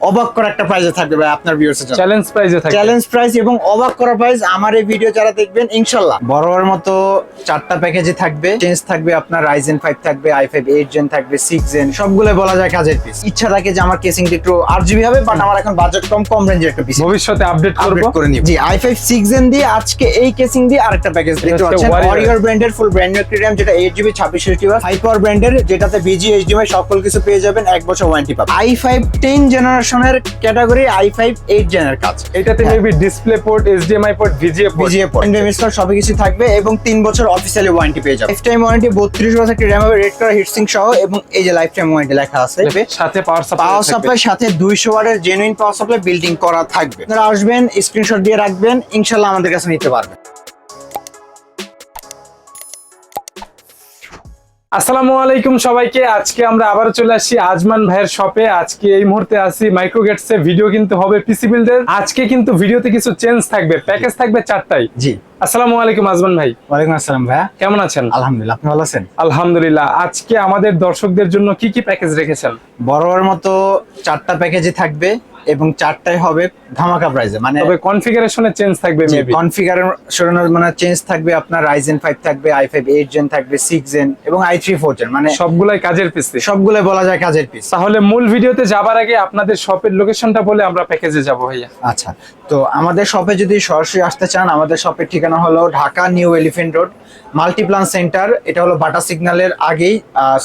অবাক করা একটা প্রাইজে থাকবে ভাই আপনার ভিউয়ার্স জন্য। চ্যালেঞ্জ প্রাইজে থাকে চ্যালেঞ্জ প্রাইজ এবং অবাক করা প্রাইস আমার এই ভিডিও যারা দেখবেন ইনশাল্লাহ বড়র মতো চারটা প্যাকেজে থাকবে। চেঞ্জ থাকবে আপনার রাইজেন ফাইভ থাকবে আই ফাইভ এইট জেন থাকবে সিক্স জেন সবগুলো বলা যায় কাজের পিস ইচ্ছা থাকে যে আমার কেসিং একটু আট জিবি হবে বাট আমার এখন বাজেট কম কম রেঞ্জের একটা পিস ভবিষ্যতে আপডেট করব। করে নিব। জি আই ফাইভ সিক্স জেন দিয়ে আজকে এই কেসিং দিয়ে আরেকটা প্যাকেজ দেখতে পাচ্ছেন। ওয়ারিয়র ব্র্যান্ডের ফুল ব্র্যান্ড নিউ র্যাম যেটা এইট জিবি ছাব্বিশ জিবি হাই পাওয়ার ব্র্যান্ডের যেটাতে বিজি এইচডিএমআই সকল কিছু পেয়ে যাবেন এক বছর ওয়ারেন্টি পাবেন। আই ফাইভ টেন জেনারেশনের ক্যাটাগরি আই ফাইভ এইট জেনের কাজ। এটাতে। Maybe display port HDMI port VGA port VGA install সবই কিছু থাকবে এবং তিন বছর অফিসিয়ালি ওয়ারেন্টি পেয়ে যাবে। লাইফ টাইম ওয়ারেন্টি বত্রিশ বছর একটি র্যাম হবে রেড কালার হিটসিং সহ এবং এই যে লাইফ টাইম ওয়ারেন্টি লেখা আছে সাথে পাওয়ার সাপ্লাই পাওয়ার সাপ্লাই সাথে দুইশো ওয়াটের জেনুইন পাওয়ার সাপ্লাই বিল্ডিং করা থাকবে। আপনারা আসবেন স্ক্রিনশট দিয়ে রাখবেন ইনশাল্লাহ আমাদের কাছে নিতে পারবেন। আসসালামু আলাইকুম সবাইকে। আজকে আমরা আবার চলে আসি আজমান ভাইয়ের শপে আজকে এই মুহূর্তে আছি মাইক্রোগেটস এ ভিডিও কিন্তু হবে পিসি বিল্ডের আজকে কিন্তু ভিডিওতে কিছু চেঞ্জ থাকবে। প্যাকেজ থাকবে চারটাই জি। আসসালামু আলাইকুম আজমান ভাই। ওয়ালাইকুম আসসালাম ভাইয়া। কেমন আছেন? আলহামদুলিল্লাহ আপনি ভালো আছেন? আলহামদুলিল্লাহ। আজকে আমাদের দর্শকদের জন্য কি কি প্যাকেজ রেখেছেন? বড়র মতো চারটা প্যাকেজে থাকবে। এবং চারটাই হবে ধামাকা প্রাইজে মানে তবে কনফিগারেশনে চেঞ্জ থাকবে মেবি কনফিগারেশনের মানে চেঞ্জ থাকবে আপনার রাইজেন ফাইভ থাকবে আই ফাইভ এইট জেন থাকবে সিক্স জেন এবং আই থ্রি ফোর জেন মানে সবগুলাই কাজের পিসি সবগুলো বলা যায় কাজের পিস তাহলে মূল ভিডিওতে যাবার আগে আপনাদের শপের লোকেশনটা বলে আমরা প্যাকেজে যাব ভাইয়া। আচ্ছা তো আমাদের শপে যদি সরাসরি আসতে চান আমাদের শপের ঠিকানা হলো Dhaka New Elephant Road Multiplan Center. এটা হলো বাটা সিগন্যালের আগেই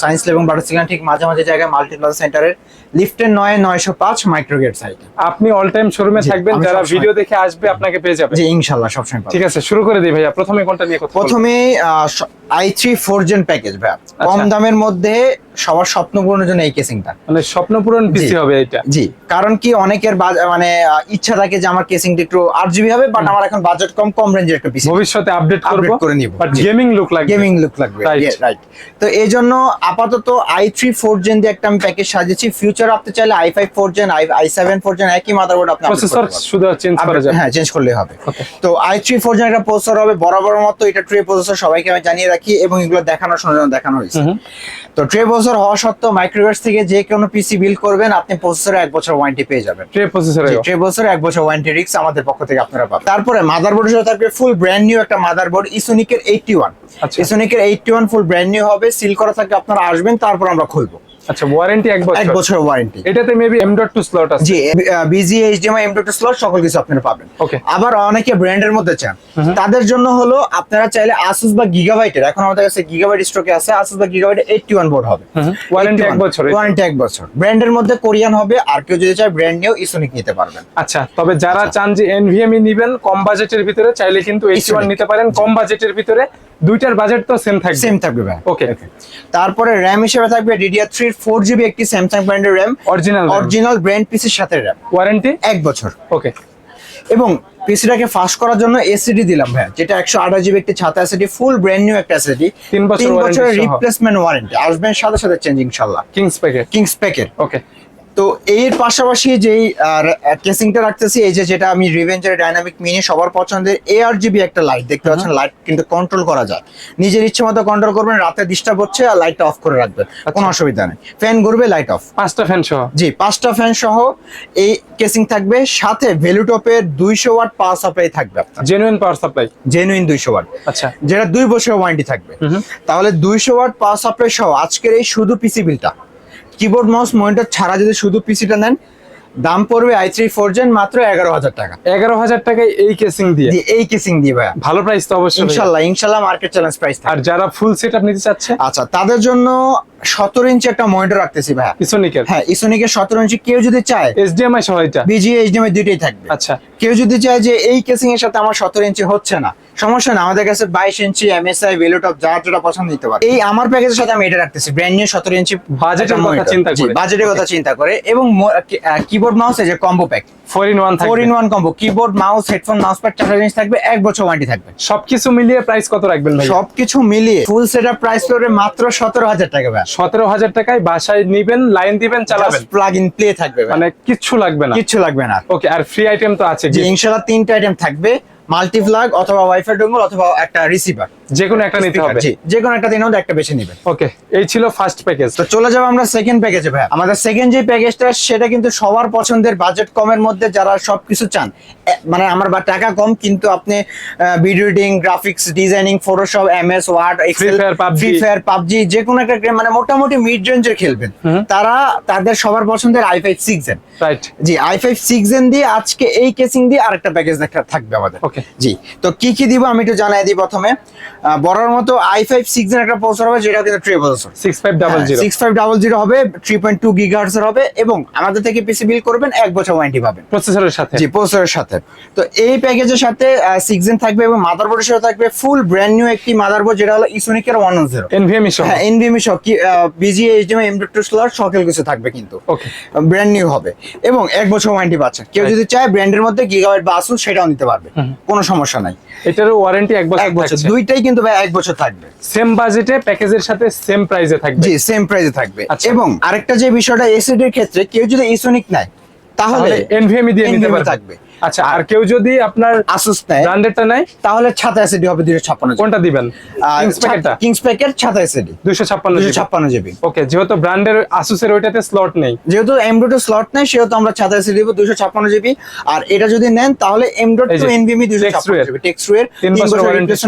সায়েন্স এবং বাটা সিগন্যাল ঠিক মাঝামাঝি জায়গায় মাল্টিপ্লান সেন্টারের। লিফটের নয় নয়শো পাঁচ মাইক্রোগেট সাইটে আপনি অল টাইম শোরুমে থাকবেন যারা ভিডিও দেখে আসবে আপনাকে পেয়ে যাবে জি ইনশাল্লাহ সবসময়। ঠিক আছে শুরু করে দিই ভাইয়া প্রথমে কোনটা নিয়ে কথা? প্রথমে i three four gen package ভাই কম। দামের মধ্যে সবার স্বপ্ন পূরণের জন্য এই কেসিংটা মানে স্বপ্ন পূরণ পিসি হবে এটা? জি। কারণ কি অনেকের মানে ইচ্ছা থাকে যে আমার কেসিংটা একটু আট জিবি হবে বাট আমার এখন বাজেট কম কম রেঞ্জের একটা পিসি ভবিষ্যতে আপডেট করব করে নিব। বাট গেমিং লুক লাগবে। গেমিং লুক লাগবে। রাইট তো এই জন্য আপাতত আই থ্রি ফোর জেন দিয়ে একটা আমি প্যাকেজ সাজিয়েছি। ফিউচার আপনি চাইলে i five four gen i i seven four gen একই মাদারবোর্ড আপনি প্রসেসর শুধু চেঞ্জ করা যাবে হ্যাঁ চেঞ্জ করলে হবে। তো আই থ্রি ফোর জেন একটা প্রসেসর হবে। বরাবর মতো এটা ট্রে প্রসেসর সবাইকে আমি জানিয়ে রাখি। এবং এগুলো দেখানোর জন্য দেখানো হয়েছে। তো ট্রে প্রসেসর হওয়া সত্ত্বেও মাইক্রোওয়েভ থেকে যে কোনো পিসি বিল করবেন আপনি প্রসেসরে এক বছর ওয়ারেন্টি পেয়ে যাবেন। ট্রে প্রসেসরে ট্রে বছর এক বছর ওয়ারেন্টি রিক্স আমাদের পক্ষ থেকে আপনারা পাবেন। তারপরে মাদারবোর্ডের সাথে থাকবে ফুল ব্র্যান্ড নিউ একটা মাদারবোর্ড ইসোনিকের এইটটি ওয়ান আচ্ছা। ইসোনিকের eighty one full brand new হবে সিল করা থাকবে আপনারা আসবেন তারপর আমরা খুলবো। আচ্ছা ওয়ারেন্টি এক বছর। এক বছর ওয়ারেন্টি এটাতে মেবি স্লট আছে। জি বিজি এইচডিএমআই স্লট সকল কিছু আপনারা পাবেন। আবার অনেকে ব্র্যান্ডের মধ্যে চান। তাদের জন্য হলো আপনারা চাইলে Asus বা গিগাবাইটের এখন আমাদের কাছে গিগাবাইট স্টকে আছে Asus বা গিগাবাইট 81 বোর্ড হবে। ওয়ারেন্টি এক বছর ওয়ারেন্টি এক বছর। ব্র্যান্ডের মধ্যে কোরিয়ান হবে আর কেউ যদি চায় ব্র্যান্ড নিয়েও ইসোনিক নিতে পারবেন। আচ্ছা তবে যারা আচ্ছা। চান যে NVMe নেবেন কম বাজেটের ভিতরে চাইলে কিন্তু 81 নিতে পারেন। কম বাজেটের ভিতরে দুইটার বাজেট তো সেম থাকবে। সেম থাকবে ওকে তারপরে র্যাম হিসেবে থাকবে DDR3 কোম্পানির ফোর জিবি একটি স্যামসাং ব্র্যান্ডের র্যাম অরিজিনাল অরিজিনাল ব্র্যান্ড পিসের সাথে র্যাম ওয়ারেন্টি এক বছর। ওকে এবং পিসিটাকে ফাস্ট করার জন্য এসিডি দিলাম ভাই যেটা একশো আঠাশ জিবি একটি ছাতা এসিডি ফুল ব্র্যান্ড নিউ একটা এসিডি তিন বছরের রিপ্লেসমেন্ট ওয়ারেন্টি আসবেন সাথে সাথে চেঞ্জিং ইনশাল্লাহ। Kings packet Kings packet okay তো এর পাশাপাশি যেই কেসিংটা রাখতেছি এই যে যেটা আমি রিভেঞ্জার ডাইনামিক মিনি সবার পছন্দের এআর জিবি একটা লাইট দেখতে পাচ্ছেন? লাইট কিন্তু কন্ট্রোল করা যায়। নিজের ইচ্ছে মতো কন্ট্রোল করবেন রাতে ডিস্টার্ব হচ্ছে আর লাইটটা অফ করে রাখবেন। কোনো অসুবিধা নেই। ফ্যান ঘুরবে লাইট অফ পাঁচটা ফ্যান সহ? জি পাঁচটা ফ্যান সহ এই কেসিং থাকবে। সাথে ভ্যালুটপের দুইশো ওয়াট পাওয়ার সাপ্লাই থাকবে আপনার। জেনুইন পাওয়ার সাপ্লাই জেনুইন দুইশো ওয়াট আচ্ছা। যেটা দুই বছর ওয়ারেন্টি থাকবে। তাহলে দুইশো ওয়াট পাওয়ার সাপ্লাই সহ আজকের এই শুধু পিসি বিলটা কিবোর্ড মাউস মনিটর ছাড়া যদি শুধু পিসিটা নেন দাম পড়বে আই থ্রি ফোর জেন মাত্র এগারো হাজার টাকা। এগারো হাজার টাকায় এই কেসিং দিয়ে? এই কেসিং দিয়ে ভাইয়া। ভালো প্রাইস তো অবশ্যই। ইনশাল্লাহ ইনশাল্লাহ মার্কেট চ্যালেঞ্জ প্রাইস আর যারা ফুল সেট আপ নিতে চাচ্ছে? আচ্ছা তাদের জন্য সতেরো ইঞ্চি একটা মনিটর রাখতেছি ভাইয়া। ইসোনিকের হ্যাঁ ইসোনিকের সতেরো ইঞ্চি কেউ যদি চায় এইচডিএমআই সহ এটা? বিজি এইচডিএমআই দুইটাই থাকবে। আচ্ছা। কেউ যদি চায় যে এই কেসিং এর সাথে আমার সতেরো ইঞ্চি হচ্ছে না সমস্যা না আমাদের কাছে বাইশ ইঞ্চি এমএসআই ভেলোটপ যার যেটা পছন্দ নিতে পারে। এই আমার প্যাকেজের সাথে আমি এটা রাখতেছি ব্র্যান্ড নিউ সতেরো ইঞ্চি এর কথা চিন্তা করে। বাজেটের কথা চিন্তা করে। এবং কিবোর্ড মাউস এই যে combo pack four in one four in one combo keyboard mouse headphone mouse pad চারটা জিনিস থাকবে এক বছর ওয়ারেন্টি থাকবে। সবকিছু মিলিয়ে প্রাইস কত রাখবেন ভাই সবকিছু মিলিয়ে ফুল সেট আপ প্রাইস পড়বে মাত্র সতেরো হাজার টাকা ভাই। সতেরো হাজার টাকায় বাসায় নিবেন লাইন দিবেন চালাবেন। প্লাগ ইন প্লে থাকবে মানে কিচ্ছু লাগবে না। কিচ্ছু লাগবে না। ওকে আর ফ্রি আইটেম তো আছে যে ইনশাল্লাহ তিনটা আইটেম থাকবে। মাল্টিপ্লাগ অথবা ওয়াইফাই ডোঙ্গল অথবা একটা রিসিভার যে কোনো একটা নিতে হবে। যে কোনো একটা মধ্যে একটা বেছে নেবেন। ওকে এই ছিল ফার্স্ট প্যাকেজ তো চলে যাব আমরা সেকেন্ড প্যাকেজে ভাই আমাদের সেকেন্ড যে প্যাকেজটা সেটা কিন্তু সবার পছন্দের বাজেট কমের মধ্যে যারা সবকিছু চান মানে আমার বা টাকা কম কিন্তু আপনি video editing graphics designing Photoshop MS Word Excel. Free Fire PUBG. যে কোনো একটা গেম মানে মোটামুটি মিড রেঞ্জের খেলবেন। তারা তাদের সবার পছন্দের i five six gen right G I five six gen দিয়ে আজকে এই কেসিং দিয়ে আরেকটা প্যাকেজ দেখা থাকবে আমাদের। Okay. জি তো কি কি দিব আমি একটু জানাই দিই প্রথমে। বড়র মতো আই ফাইভ সিক্স একটা প্রসেসর হবে যেটা কিন্তু tray processor six five double zero six five double zero হবে থ্রি পয়েন্ট টু গিগার্স হবে এবং আমাদের থেকে পিসি বিল করবেন এক বছর ওয়ারেন্টি পাবেন। প্রসেসরের সাথে? জি প্রসেসরের সাথে। তো এই প্যাকেজের সাথে সিক্স জেন থাকবে এবং মাদারবোর্ডের সাথে থাকবে ফুল ব্র্যান্ড নিউ একটি মাদারবোর্ড যেটা হলো ইসোনিকের ওয়ান জিরো এনভিএমই সহ? হ্যাঁ এনভিএমই সহ। কি বিজি এইচডিএমআই এম টু স্লট সকল কিছু থাকবে কিন্তু। ওকে ব্র্যান্ড নিউ হবে এবং এক বছর ওয়ারেন্টি পাচ্ছেন। কেউ যদি চায় ব্র্যান্ডের মধ্যে গিগাবাইট বা আসুন সেটাও নিতে পারবে। কোনো সমস্যা নাই। এটারও ওয়ারেন্টি এক বছর এক বছর দুইটাই কিন্তু ভাই এক বছর থাকবে। সেম বাজেটে প্যাকেজের সাথে সেম প্রাইসে থাকবে। জি সেম প্রাইসে থাকবে। আচ্ছা। এবং আরেকটা যে বিষয়টা এসিডের ক্ষেত্রে কেউ যদি ইসোনিক নেয় তাহলে তাহলে এনভিএমই দিয়ে নিতে পারবে। থাকবে। আচ্ছা আর কেউ যদি আপনার আসুস নেয় ব্র্যান্ডেডটা নেয়? তাহলে ছাতা এসিডি হবে দুশো ছাপ্পান্ন কোনটা দিবেন? কিংস প্যাকেটটা কিংস প্যাকেট ছাতা এসিডি দুশো ছাপ্পান্ন দুশো ছাপ্পান্ন জিবি ওকে যেহেতু ব্র্যান্ডের আসুসের ওইটাতে স্লট নেই। যেহেতু এম ডট স্লট নেই সেহেতু আমরা ছাতা এসিডি দিব দুশো ছাপ্পান্ন জিবি আর এটা যদি নেন তাহলে এম ডট টু যে, এনভিএমি দুশো Textro ছাপ্পান্ন এর। জিবি টেক্সট্রু এর তিন তিন বছর।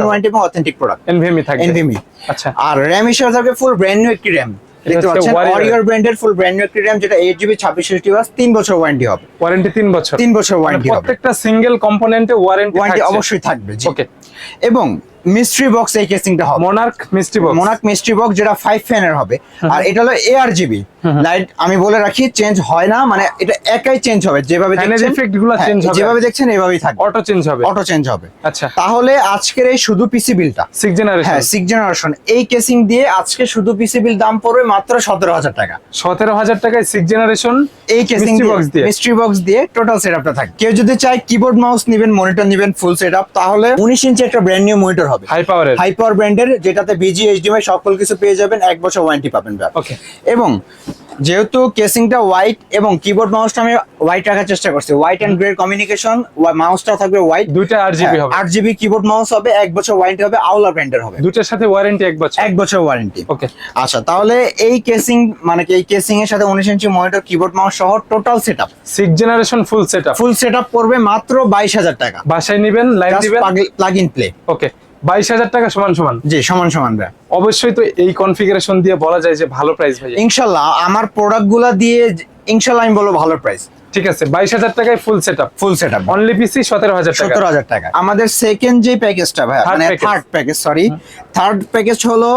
ওয়ারেন্টি এবং অথেন্টিক প্রোডাক্ট এনভিএমই থাকবে। এনভিএমি আচ্ছা। আর র্যাম হিসেবে থাকবে ফুল ব্র্যান্ড নিউ একটি র্যাম দেখতে পাচ্ছেন ওয়ারিয়র ব্র্যান্ডের ফুল ব্র্যান্ড নিউ একটি যেটা এইট জিবি ছাব্বিশ জিবি বাস তিন বছর ওয়ারেন্টি হবে। ওয়ারেন্টি তিন বছর। তিন বছর মানে ওয়ারেন্টি হবে। প্রত্যেকটা সিঙ্গেল কম্পোনেন্টে ওয়ারেন্টি ওয়ারেন্টি অবশ্যই থাকবে জি। ওকে এবং মিস্ট্রি বক্স এই কেসিংটা হবে। মোনার্ক মিষ্টি বক্স মোনাক মিস্ট্রি বক্স যেটা ফাইভ ফ্যানের হবে। আর এটা হলো এ জিবি লাইট আমি বলে রাখি চেঞ্জ হয় না মানে এটা একাই চেঞ্জ হবে যেভাবে দেখছেন effect গুলো হ্যাঁ, হবে। যেভাবে দেখছেন এভাবেই থাকবে। অটো চেঞ্জ হবে। অটো চেঞ্জ হবে। আচ্ছা। তাহলে আজকের এই শুধু পিসি বিলটা সিক্স জেনারেশন হ্যাঁ সিক্স জেনারেশন এই কেসিং দিয়ে আজকে শুধু পিসি বিল দাম পড়বে মাত্র সতেরো হাজার টাকা। সতেরো হাজার টাকায় সিক্স জেনারেশন এই কেসিং box দিয়ে। মিস্ট্রি বক্স দিয়ে টোটাল সেটআপটা থাকে। কেউ যদি চায় কিবোর্ড মাউস নেবেন মনিটর নেবেন ফুল সেটআপ তাহলে উনিশ ইঞ্চি একটা ব্র্যান্ড নিউ মনিটর হবে। হাই পাওয়ারের হাই পাওয়ার ব্র্যান্ডের যেটাতে বিজি এইচডিএমআই সকল কিছু পেয়ে যাবেন এক বছর ওয়ারেন্টি পাবেন ওকে এবং যেহেতু কেসিংটা হোয়াইট এবং কিবোর্ড মাউসটা আমি হোয়াইট রাখার চেষ্টা করছি হোয়াইট অ্যান্ড গ্রে কমিউনিকেশন মাউসটা থাকবে হোয়াইট দুইটা আট জিবি হবে। আট জিবি কিবোর্ড মাউস হবে এক বছর ওয়ারেন্টি হবে আউলা ব্র্যান্ডের হবে। দুটার সাথে ওয়ারেন্টি এক বছর। এক বছর ওয়ারেন্টি ওকে আচ্ছা তাহলে এই কেসিং মানে কি এই কেসিং এর সাথে উনিশ ইঞ্চি মনিটর কিবোর্ড মাউস সহ total setup six generation full set up full setup পড়বে মাত্র বাইশ হাজার টাকা। বাসায় নিবেন লাইন দিবেন প্লাগ ইন প্লে ওকে বাইশ হাজার টাকা সমান সমান? জি সমান সমান ভাই। অবশ্যই তো এই কনফিগারেশন দিয়ে বলা যায় যে ভালো প্রাইস ভাই ইনশাল্লাহ আমার প্রোডাক্টগুলা দিয়ে ইনশাল্লাহ আমি বলব ভালো প্রাইস ঠিক আছে বাইশ হাজার টাকায় full set up full setup only PC সতেরো হাজার সতেরো হাজার টাকা। আমাদের সেকেন্ড যে প্যাকেজটা ভাই মানে third package sorry third package হলো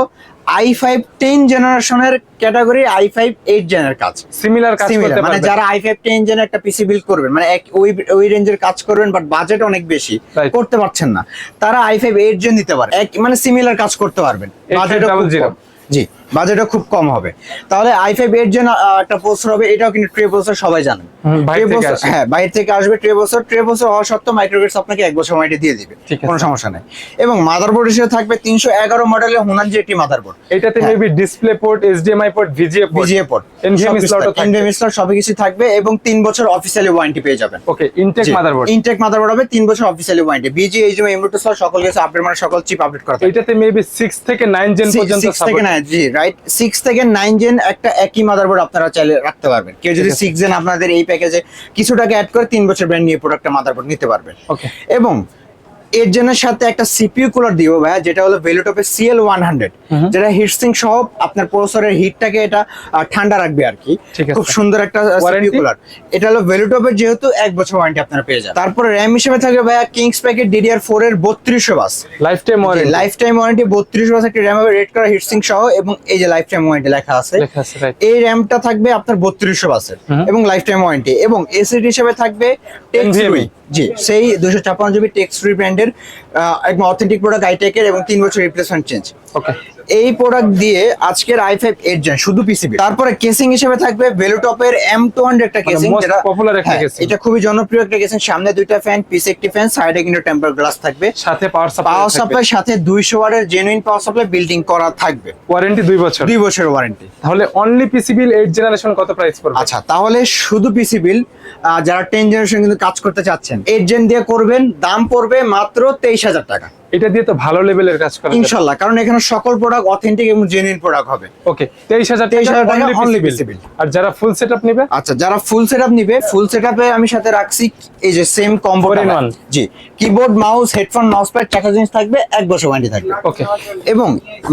আই ফাইভ টেন জেনারেশনের ক্যাটাগরি আই ফাইভ এইট জেনের কাজ। সিমিলার কাজ করতে মানে যারা আই ফাইভ টেন জেনের একটা পিসি বিল্ড করবেন মানে এক ওই ওই রেঞ্জের কাজ করবেন বাট বাজেট অনেক বেশি করতে পারছেন না। তারা আই ফাইভ এইট জেন নিতে পারে। এক মানে সিমিলার কাজ করতে পারবেন। 8500 বাজেটও খুব কম। জি। বাজেটও খুব কম হবে। তাহলে আই ফাইভ এইট জেন একটা পোস্টার হবে এটাও কিন্তু ট্রে পোস্টার সবাই জানেন থেকে হ্যাঁ বাইরে থেকে আসবে ট্রে পোস্টার ট্রে পোস্টার হওয়া সত্ত্বেও মাইক্রোগেটস আপনাকে এক বছর ওয়ারেন্টি দিয়ে দিবে। কোনো সমস্যা নেই। এবং মাদারবোর্ড হিসেবে থাকবে তিনশো এগারো মডেলের হুনান জি একটি মাদারবোর্ড এটাতে। Maybe display port HDMI port VGA port VGA port ও থাকবে। এনভিএমই স্লট সবই কিছু থাকবে এবং তিন বছর অফিসিয়ালি ওয়ারেন্টি পেয়ে যাবেন। Okay Intek motherboard Intek motherboard হবে তিন বছর অফিসিয়ালি ওয়ারেন্টি বিজি এইচএম এমরুটু স্লট সকল কিছু আপডেট মানে সকল চিপ আপডেট করা এটাতে মেবি সিক্স থেকে নাইন জেন পর্যন্ত সিক্স থেকে। নাইন জি রাইট সিক্স থেকে নাইন জেন একটা একই মাদারবোর্ড আপনারা চাইলে রাখতে পারবেন। কেউ যদি সিক্স জেন আপনাদের এই প্যাকেজে কিছু টাকা অ্যাড করে তিন বছর ব্র্যান্ড নিয়ে প্রোডাক্টটা মাদারবোর্ড নিতে পারবেন। ওকে এবং এর জেনের সাথে একটা সিপিইউ কুলার দিব ভাইয়া যেটা হলো ভেলুটপের সিএল ওয়ান হান্ড্রেড যেটা হিটসিং সহ আপনার প্রসেসরের হিটটাকে এটা ঠান্ডা রাখবে আর কি খুব সুন্দর একটা সিপিইউ? কুলার এটা হলো ভেলুটপের যেহেতু এক বছর ওয়ারেন্টি আপনারা পেয়ে যাবেন। তারপরে র্যাম হিসেবে থাকবে ভাইয়া কিংস প্যাকেট ডিডিআর ফোর এর বত্রিশশো bus lifetime warranty lifetime warranty বত্রিশ বাস একটা র্যাম হবে রেড কালার হিটসিং সহ এবং এই যে লাইফ টাইম ওয়ারেন্টি লেখা আছে এই র্যামটা থাকবে আপনার বত্রিশশো বাসের। এবং লাইফ টাইম ওয়ারেন্টি এবং এসিডি হিসেবে থাকবে টেক্সটুই জি সেই দুশো ছাপ্পান্ন জিবি টেক্সটুই ব্র্যান্ডের অথেন্টিক প্রোডাক্ট আইটেকের এবং তিন বছর রিপ্লেসমেন্ট চেঞ্জ ওকে এই প্রোডাক্ট দিয়ে আজকের আই ফাইভ এইট জেন শুধু পিসিবি তারপরে কেসিং হিসেবে থাকবে ভেলুটপের এম টু হান্ড্রেড একটা মানে কেসিং যেটা popular একটা হ্যাঁ, casing। এটা খুবই জনপ্রিয় একটা কেসিং সামনে দুইটা ফ্যান পিছে একটি ফ্যান সাইডে কিন্তু টেম্পার গ্লাস থাকবে। সাথে পাওয়ার সাপ্লাই পাওয়ার সাপ্লাই সাথে দুইশো ওয়াটের জেনুইন পাওয়ার সাপ্লাই বিল্ডিং করা থাকবে। ওয়ারেন্টি দুই বছর। দুই বছরের ওয়ারেন্টি তাহলে only PC bill eight generation কত প্রাইস পড়বে? আচ্ছা তাহলে শুধু পিসি বিল যারা টেন জেনারেশন কিন্তু কাজ করতে চাচ্ছেন এইট জেন দিয়ে করবেন দাম পড়বে মাত্র তেইশ হাজার টাকা। এটা দিয়ে তো ভালো লেভেলের কাজ করা ইনশাল্লাহ কারণ এখানে সকল প্রোডাক্ট অথেন্টিক এবং জেনুইন প্রোডাক্ট হবে। ওকে তেইশ হাজার 23,000 টাকা অনলি bill। আর যারা ফুল সেটআপ নেবে? আচ্ছা যারা ফুল সেটআপ নিবে ফুল সেটআপে আমি সাথে রাখছি এই যে সেম কম্বো জি keyboard mouse headphone mouse pad চারটা জিনিস থাকবে এক বছর ওয়ারেন্টি থাকবে। ওকে এবং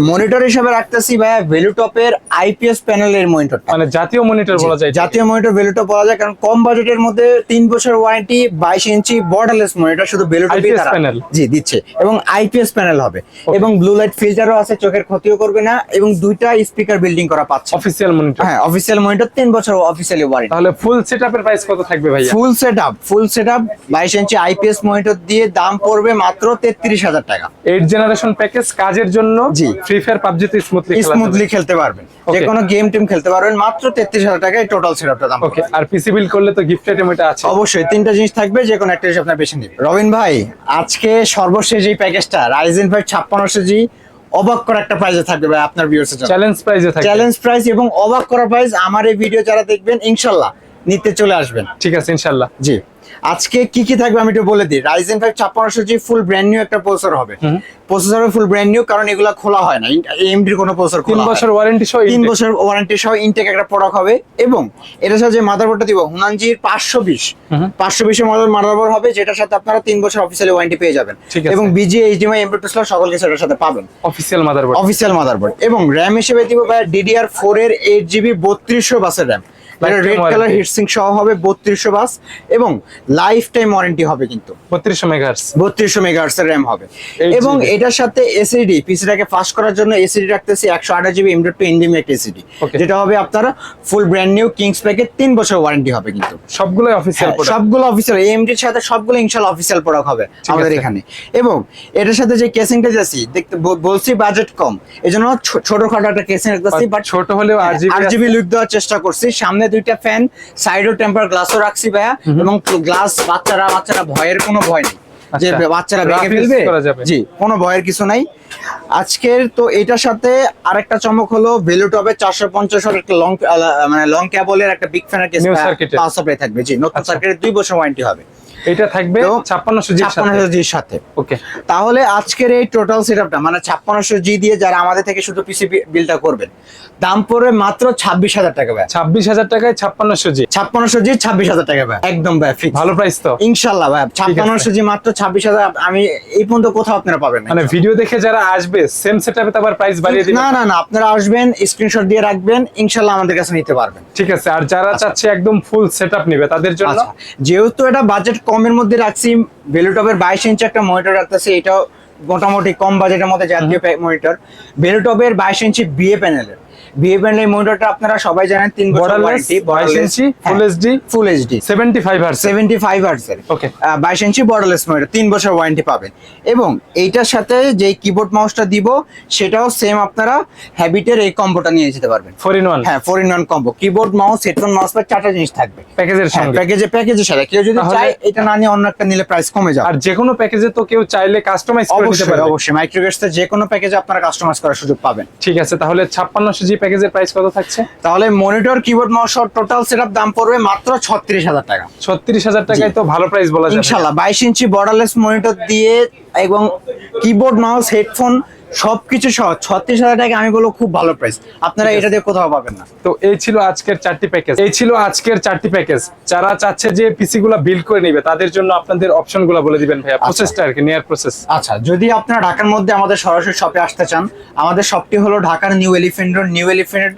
মনিটর হিসেবে রাখতেছি ভাইয়া ভ্যালুটপের আইপিএস প্যানেলের মনিটর মানে জাতীয় মনিটর বলা যায় জাতীয় মনিটর ভ্যালুটপ বলা যায় কারণ কম বাজেটের মধ্যে তিন বছর ওয়ারেন্টি বাইশ ইঞ্চি বর্ডারলেস মনিটর শুধু ভ্যালুটপই IPS তারা জি দিচ্ছে। এবং আইপিএস প্যানেল হবে। এবং ব্লু লাইট ফিল্টারও আছে চোখের ক্ষতিও করবে না এবং দুইটা স্পিকার বিল্ডিং করা পাচ্ছে। অফিসিয়াল মনিটর হ্যাঁ অফিসিয়াল মনিটর তিন বছর অফিসিয়ালি ওয়ারেন্টি তাহলে ফুল সেটআপের প্রাইস কত থাকবে ভাইয়া? ফুল সেটআপ ফুল সেটআপ বাইশ ইঞ্চি আইপিএস মনিটর দিয়ে দাম পড়বে মাত্র তেত্রিশ হাজার টাকা। এইট জেনারেশন প্যাকেজ কাজের জন্য জি। ফ্রি ফায়ার পাবজি তে স্মুথলি স্মুথলি খেলতে পারবেন। যে কোনো গেম টিম খেলতে পারবেন মাত্র তেত্রিশ হাজার টাকায় টোটাল সেটআপটা দাম ওকে আর পিসি বিল করলে তো গিফট আইটেম এটা আছে। অবশ্যই তিনটা জিনিস থাকবে যে কোনো একটা জিনিস আপনার বেছে নিবে। রবিন ভাই আজকে সর্বশেষ এই প্যাকেজটা রাইজেন ফাইভ ছাপ্পান্নশো জি অবাক করা একটা প্রাইজে থাকবে ভাই আপনার ভিউয়ার্সের জন্য। চ্যালেঞ্জ প্রাইজে থাকবে। চ্যালেঞ্জ প্রাইজ এবং অবাক করা প্রাইজ আমার এই ভিডিও যারা দেখবেন ইনশাল্লাহ নিতে চলে আসবেন। ঠিক আছে ইনশাআল্লাহ জি। আজকে কি কি থাকবে আমি একটু বলে দিই। রাইজেন ফাইভ ছাপ্পান্নশো জি ফুল ব্র্যান্ড নিউ একটা প্রসেসর হবে। প্রসেসর ফুল ব্র্যান্ড নিউ কারণ এগুলা খোলা হয় না। এমডির কোনো প্রসেসর তিন খোলা বছর বছর ওয়ারেন্টি সহ তিন বছর ওয়ারেন্টি সহ ইনটেক একটা প্রোডাক্ট হবে এবং এটার সাথে যে মাদারবোর্ডটা দিব হুনানজির পাঁচশো বিশ। পাঁচশো বিশের মডেল মাদারবোর্ড হবে যেটার সাথে আপনারা তিন বছর অফিসিয়ালি ওয়ারেন্টি পেয়ে যাবেন। এবং বিজি এইচডিএমআই এমডি টু সকল কিছু এটার সাথে পাবেন। অফিসিয়াল মাদারবোর্ড অফিসিয়াল মাদারবোর্ড এবং র্যাম হিসেবে দিব ভাই ডিডিআর ফোর এর এইট জিবি বত্রিশশো বাসের ram Lifetime red colour. Heatsink সহ হবে বত্রিশশো বাস এবং লাইফ টাইম ওয়ারেন্টি হবে কিন্তু। এর হবে। এবং এটার সাথে এসিডি পিসিটাকে ফাস্ট করার জন্য এসিডি রাখতেছি একশো আঠাশ জিবি একটা এসিডি যেটা হবে আপনার ফুল ব্র্যান্ড নিউ কিংস প্যাকের বছর ওয়ারেন্টি হবে কিন্তু। অফিসিয়াল হ্যাঁ, সবগুলো অফিসিয়াল এমডির সাথে সবগুলো অফিসিয়াল প্রোডাক্ট হবে আমাদের এখানে। এবং এটার সাথে যে কেসিংটা যাচ্ছি দেখতে বলছি বাজেট কম। এজন্য ছোটখাটো একটা কেসিং রাখতেছি বাট ছোট হলেও R GB R GB look দেওয়ার চেষ্টা করছি। সামনে দুইটা ফ্যান সাইডও টেম্পার গ্লাসও রাখছি ভাইয়া। এবং গ্লাস বাচ্চারা বাচ্চারা ভয়ের কোনো ভয় নেই। যে আচ্ছা, বাচ্চারা ভেঙে ফেলবে জি কোনো ভয়ের কিছু নাই। আজকের তো এটার সাথে আরেকটা চমক হলো ভেলুটপের চারশো পঞ্চাশ একটা লং মানে লং ক্যাবলের একটা বিগ ফ্যানের। পাওয়ার সাপ্লাই থাকবে। জি নতুন আচ্ছা। সার্কিটের দুই বছর ওয়ারেন্টি হবে। এটা থাকবে জির সাথে। ওকে। তাহলে আজকের এই টোটাল সেটআপটা মানে ছাপ্পান্নশো জি দিয়ে যারা আমাদের থেকে শুধু পিসি বিলটা করবেন দাম পড়বে মাত্র ছাব্বিশ হাজার টাকা ভাই ছাব্বিশ হাজার টাকায় ছাপ্পান্নশো জি। ছাপ্পান্নশো জি ছাব্বিশ হাজার টাকা ভাই একদম ভাই ফিক্স ভালো প্রাইস তো। ভাই ছাপ্পান্নশো জি মাত্র ছাব্বিশ হাজার আমি এই পর্যন্ত কোথাও আপনারা পাবেন না। মানে ভিডিও দেখে যারা আসবে সেম সেটআপে তো আবার প্রাইস বাড়িয়ে দিবে। না না না আপনারা আসবেন স্ক্রিনশট দিয়ে রাখবেন ইনশাল্লাহ আমাদের কাছে নিতে পারবেন। ঠিক আছে আর যারা চাচ্ছে একদম ফুল সেটআপ নেবে তাদের জন্য? আচ্ছা যেহেতু এটা বাজেট কমের মধ্যে রাখছি। ভেলুটপের বাইশ ইঞ্চি একটা মনিটর রাখতেছি এটাও মোটামুটি কম বাজেটের মধ্যে জাতীয় মনিটর ভেলুটপের বাইশ ইঞ্চি বিএ প্যানেলের বিএ প্যানেলের মনিটরটা আপনারা সবাই জানেন তিন বছর ওয়ারেন্টি 22 ইঞ্চি, Full HD, full HD seventy five hertz seventy five হার্সের Okay. বাইশ ইঞ্চি বর্ডারলেস মনিটর তিন বছর ওয়ারেন্টি পাবেন। এবং এইটার সাথে যে কিবোর্ড মাউসটা দিব সেটাও সেম আপনারা হ্যাবিটের এই কম্বোটা নিয়ে যেতে পারবেন। ফোর ইন ওয়ান হ্যাঁ four in one combo keyboard mouse headphone mouse pad চারটা জিনিস থাকবে। প্যাকেজের সঙ্গে। প্যাকেজে প্যাকেজের সাথে। কেউ যদি চায় এটা না নিয়ে অন্য একটা নিলে প্রাইস কমে যাবে। আর যে কোনো প্যাকেজে তো কেউ চাইলে কাস্টমাইজ করে অবশ্যই পারবে। অবশ্যই। মাইক্রোগেটসে যে কোনো প্যাকেজে আপনারা কাস্টমাইজ করার সুযোগ পাবেন। ঠিক আছে তাহলে ছাপ্পান্নশো জি প্যাকেজের প্রাইস কত থাকছে? তাহলে monitor keyboard mouse total setup দাম পড়বে মাত্র ছত্রিশ হাজার টাকা। ছত্রিশ হাজার টাকায় তো ভালো প্রাইস বলা যায় ইনশাআল্লাহ 22 ইঞ্চি বর্ডারলেস মনিটর দিয়ে এবং কিবোর্ড মাউস হেডফোন সবকিছু সহ ছত্রিশ হাজার টাকা আমি বলব খুব ভালো প্রাইস আপনারা এটা দিয়ে কোথাও পাবেন না। তো এই ছিল আজকের চারটি প্যাকেজ এই ছিল আজকের চারটি প্যাকেজ যারা চাচ্ছে যে পিসি গুলা বিল্ড করে নিবে তাদের জন্য আপনাদের অপশনগুলা বলে দিবেন ভাইয়া প্রসেসটা আর কি নেয়ার প্রসেস আচ্ছা যদি আপনারা ঢাকার মধ্যে আমাদের সরাসরি শপে আসতে চান আমাদের শপটি হলো ঢাকার New Elephant Road New Elephant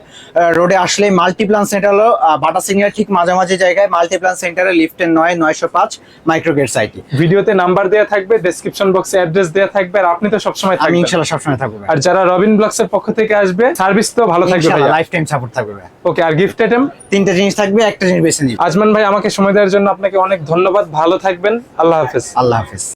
রোডে আসলে মাল্টিপ্লান সেন্টার হলো। বাটা সিংয়ের ঠিক মাঝামাঝি জায়গায় মাল্টিপ্লান সেন্টারে লিফটের নয় নয়শো পাঁচ মাইক্রোগেট সাইটি ভিডিওতে নাম্বার দেওয়া থাকবে ডেসক্রিপশন বক্সে অ্যাড্রেস দেওয়া থাকবে আর আপনি তো সবসময় আমি ইনশাল্লাহ সবসময় থাকব আর যারা রবিন ব্লগস এর পক্ষ থেকে আসবে সার্ভিস তো ভালো থাকবে লাইফ টাইম সাপোর্ট থাকবে ওকে আর গিফট আইটেম তিনটা জিনিস থাকবে একটা জিনিস বেছে নিবে। আজমান ভাই আমাকে সময় দেওয়ার জন্য আপনাকে অনেক ধন্যবাদ। ভালো থাকবেন। আল্লাহ হাফেজ। আল্লাহ হাফিজ।